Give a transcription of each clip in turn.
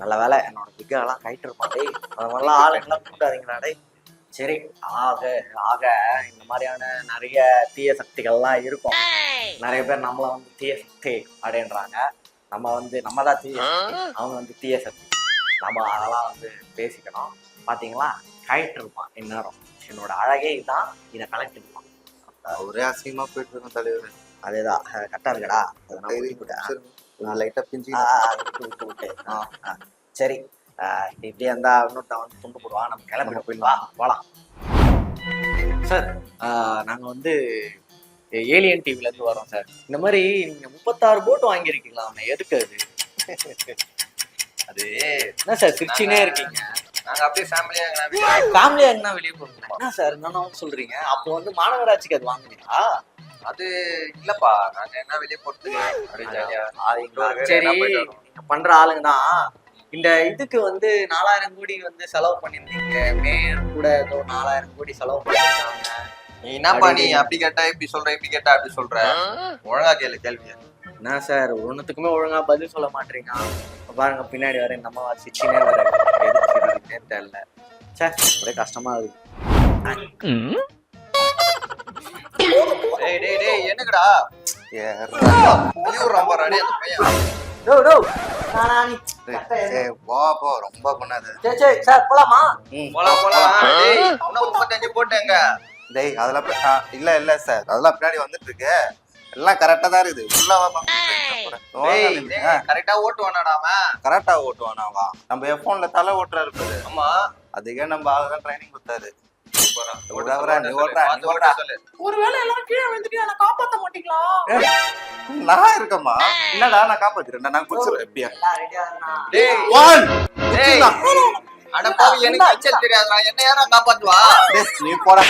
நல்ல வேலை. என்னோட பிக்கெல்லாம் கைட்டு இருப்பான். டேய் அது மாதிரிலாம் ஆளுங்கெல்லாம் கூட்டாதீங்கடா டேய். சரி ஆக ஆக இந்த மாதிரியான நிறைய தீய சக்திகள்லாம் இருக்கும். நிறைய பேர் நம்மள வந்து தீய சக்தி அப்படின்றாங்க. நம்ம வந்து நம்ம தான் தீய சக்தி. அவங்க வந்து தீய சக்தி. நம்ம அதெல்லாம் வந்து பேசிக்கணும். பாத்தீங்களா? கைட்டு இருப்பான் இந்நேரம். என்னோட அழகே இதுதான் இதை கலெக்ட் இருப்பான் ஒரே அசிங்கமா போயிட்டு இருக்கோம் தலைவர். அதேதான் கரெக்டா இருக்கடா. நான் லைட்டா பிஞ்சு விட்டு, விட்டு, விட்டு. ஆ, ஆ. சரி. இப்படியே இருந்தா இன்னொருத்தன் வந்து துண்டு போடுவான் நம்ம கிளம்பிட போயிடலாம். போலாம். சார் நாங்க வந்து ஏலியன் டிவில இருந்து வரோம் சார். இந்த மாதிரி நீங்க முப்பத்தாறு போட் வாங்கியிருக்கீங்களா? எதுக்கு அது? அது என்ன சார் சிரிச்சினே இருக்கீங்க? நாங்க அப்படியே ஃபேமிலியா ஃபேமிலியா வெளியே போறீங்க என்ன சார் என்னன்னு சொல்றீங்க. அப்போ வந்து மாநகராட்சிக்கு அது வாங்குனீங்களா? அது இல்லப்பா. நாங்க என்ன வெளியே? வேற சரி. பண்ற ஆளுங்க தான் இந்த இதுக்கு வந்து நாலாயிரம் கோடி வந்து செலவு பண்ணிருந்தீங்க மேயர் கூட ஏதோ நாலாயிரம் கோடி செலவு பண்ணிருக்காங்க நீ என்னப்பா நீ அப்படி கேட்டா இப்படி சொல்ற இப்படி கேட்டா அப்படி சொல்ற? ஒழுங்கா கேளு கேள்வி. என்ன சார்? ஒண்ணுத்துக்குமே ஒழுங்கா பதில் சொல்ல மாட்டீங்க. பாருங்க பின்னாடி வர இந்த அம்மா சிச்சினே வர. தெரியல. சே ஒரே கஷ்டமா இருக்கு. என்னங்கடா ரொம்ப ரெடி அந்த பையன். டோ டோ நானா நீ வா போ. ரொம்ப பண்ணாத. சரி சரி சார் போலாமா? போலாம் போலாம் டேய் இன்னும் முப்பத்தஞ்சு போட்டேங்க டேய் அதெல்லாம் இல்ல இல்ல சார். அதெல்லாம் பின்னாடி வந்துட்டு இருக்கு எல்லாம் கரெக்டா தான் இருக்குது. வா கரெக்டா ஓட்டுவானாடாம கரெக்டா ஓட்டுவானாவா நம்ம என் போன்ல தலை ஓட்டுறாரு பாரு. ஆமா. அதுக்கே நம்ம ஆளுதான் ட்ரைனிங் கொடுத்தாரு. ஒருவேளை எல்லாரும் கீழே விழுந்துட்டு என்ன காப்பாத்த மாட்டீங்களா? நான் இருக்கேம்மா. என்னடா நான் காப்பாத்திரேன் நான் எப்படியா? இருந்தா. டேய் ஒன் டேய். அட பாவி எனக்கு நீச்சல் தெரியாதுடா என்ன யாரா காப்பாத்துவா? டேய் நீ போடா.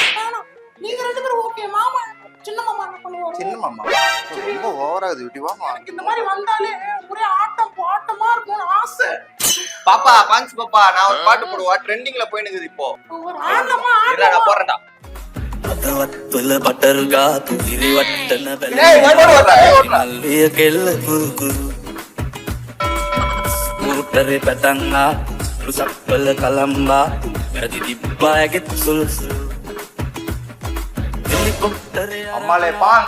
நீங்க ரெண்டு பேரும் ஓகே மாமா சின்ன மாமா என்ன பண்ணுவாங்க சின்ன மாமா? ரொம்ப ஓவரா இது இப்படி வாமா எனக்கு இந்த மாதிரி வந்தாலே ஒரே ஆட்டம் பாட்டமா இருக்கும்னு ஆசை. பாப்பா பான்ஸ் பாப்பா நான் ஒரு பாட்டு போடுவா ட்ரெண்டிங்ல போய் நிக்குது இப்போ ஒரு ஆட்டமா இருடா நான் ஆட்டமா போறேன்டா పదవత్తుల బటరుగా తుదిరి వట్టన ஏய் ஓடு ஓடுறா ஏய் ஓடுறா మల్లియకెళ్ళ కురుకురు ఊటరి పెతంగా రుసప్పల కలంబా గది దిబ్బాగి సులుసు அம்மாலே பான்